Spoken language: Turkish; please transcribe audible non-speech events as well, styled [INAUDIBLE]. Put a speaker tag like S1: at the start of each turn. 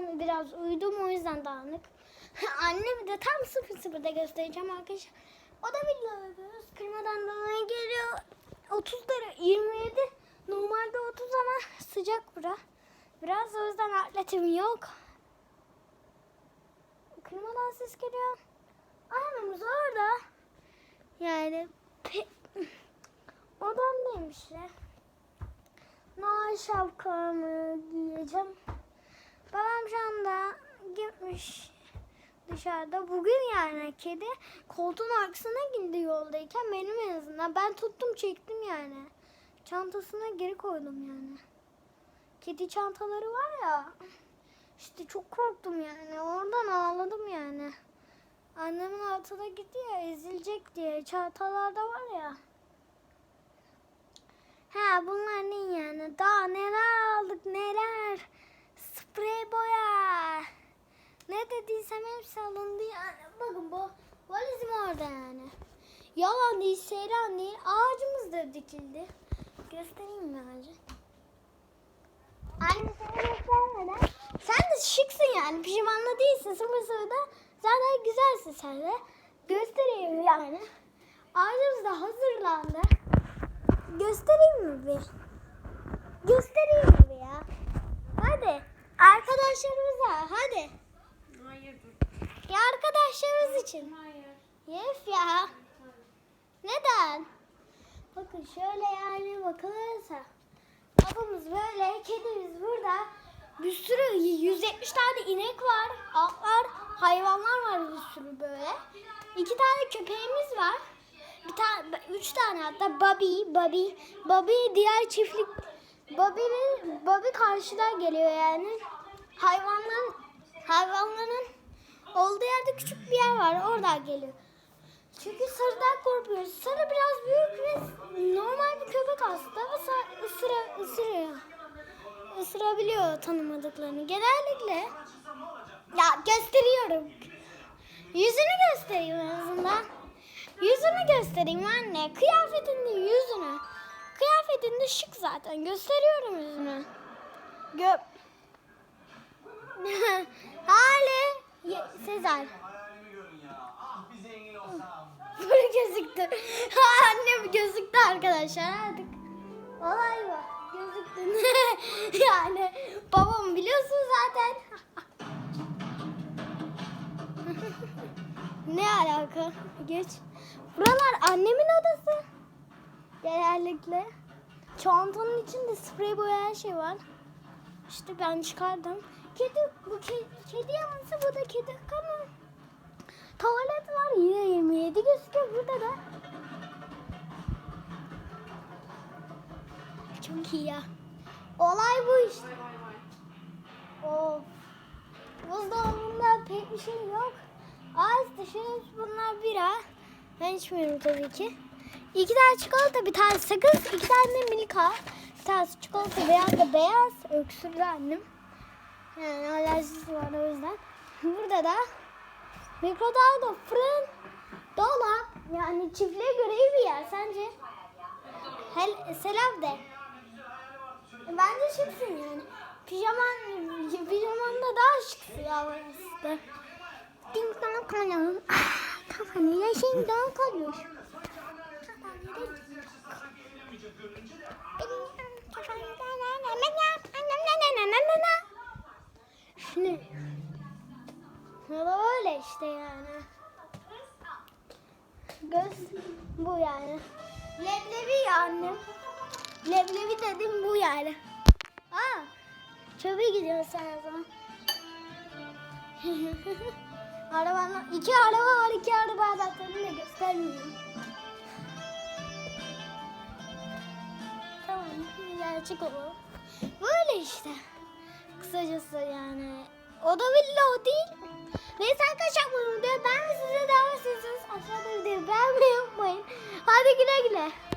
S1: an biraz uyudum o yüzden dağınık. [LAUGHS] Annemi de tam sıfır sıfırda göstereceğim arkadaşlar. O da villa yapıyoruz. Kırmadan dolayı geliyor. 30 lira 27. Normalde 30 ama sıcak bura. Biraz o yüzden atletim yok. Kırmadan ses geliyor. Annemiz orada. Yani pe- [CLEARS THROAT] odamdaymışlar. Noel şapkamı giyeceğim. Babam şu anda gitmiş dışarıda. Bugün yani kedi koltuğun arkasına girdi yoldayken benim en azından. Ben tuttum çektim yani. Çantasına geri koydum yani. Kedi çantaları var ya. İşte çok korktum yani. Oradan ağladım yani. Annemin altına gitti ya ezilecek diye. Çantalarda var ya. Ha bunlar ne yani? Daha neler aldık neler. Sprey. Ne dediysem hepsi alındı yani. Bakın bu valizim orada yani. Yalan değil, seyran değil. Ağacımız da dikildi. Göstereyim mi ağacı? Anne sana göstermeden. Sen de şıksın yani. Pijamanla değilsin. Sıfır sıfırda. Zaten güzelsin sen de. Göstereyim yani. Ağacımız da hazırlandı. Göstereyim mi bir? Göstereyim mi ya? Hadi. Arkadaşlarımıza hadi.
S2: Hayır dur.
S1: Ya arkadaşlarımız için.
S2: Hayır.
S1: Yes ya. Neden? Bakın şöyle yani bakılırsa. Babamız böyle, kedimiz burada. Bir sürü 170 tane inek var, atlar, hayvanlar var bir sürü böyle. İki tane köpeğimiz var. Bir tane, üç tane hatta Bobby, Bobby, Bobby diğer çiftlik. Bobby'nin, Bobby karşıdan geliyor yani. Hayvanların, hayvanların olduğu yerde küçük bir yer var, oradan geliyor. Çünkü sarıdan korkuyoruz. Sarı biraz büyük ve normal bir köpek aslında ama ısıra, ısırıyor. Isırabiliyor tanımadıklarını. Genellikle ya gösteriyorum. Yüzünü göstereyim en azından. Yüzünü göstereyim anne. Kıyafetinde yüzünü. Kıyafetinde şık zaten. Gösteriyorum yüzünü. Gö [LAUGHS] Hale. Sezar.
S3: Ah. [LAUGHS]
S1: Böyle gözüktü. [LAUGHS] Annem gözüktü arkadaşlar artık. Olay bu. Gözüktü. yani babam biliyorsun zaten. ne alaka? Geç. Buralar annemin odası. Genellikle. Çantanın içinde sprey boya her şey var. İşte ben çıkardım. Kedi, bu kedi, kedi yaması bu da kedi ama Tuvalet var yine 27 gözüküyor burada da. Çok iyi ya. Olay bu işte. Of. Buzdolabında pek bir şey yok. Az dışarı bunlar bira. Ben içmiyorum tabii ki. İki tane çikolata, bir tane sakız, iki tane de milka. Bir tanesi çikolata, beyaz da beyaz. Öksürdü annem. Yani alerjisi var o yüzden. [LAUGHS] Burada da Mikrodalga, fırın, dolap yani çiftliğe göre iyi bir yer sence? Hel, selam de. Bence şıksın yani. Pijaman, [LAUGHS] pijamanda daha şıksın ya aslında. Ding dong kalın. Ah, Kafanı yaşayın dong kalıyor. Şimdi Öyle işte yani. Göz bu yani. Leblebi ya annem. Leblebi dedim bu yani. Aa, çöpe gidiyorsun sen o zaman. [LAUGHS] Arabanla, iki araba var, iki araba anahtarını da göstermiyorum. Tamam, gerçek o. Böyle işte. Kısacası yani. O da villa o değil. Neyse arkadaşlar bu videoyu ben ve size devam ediyorsanız aşağıda videoyu beğenmeyi unutmayın. Hadi güle güle.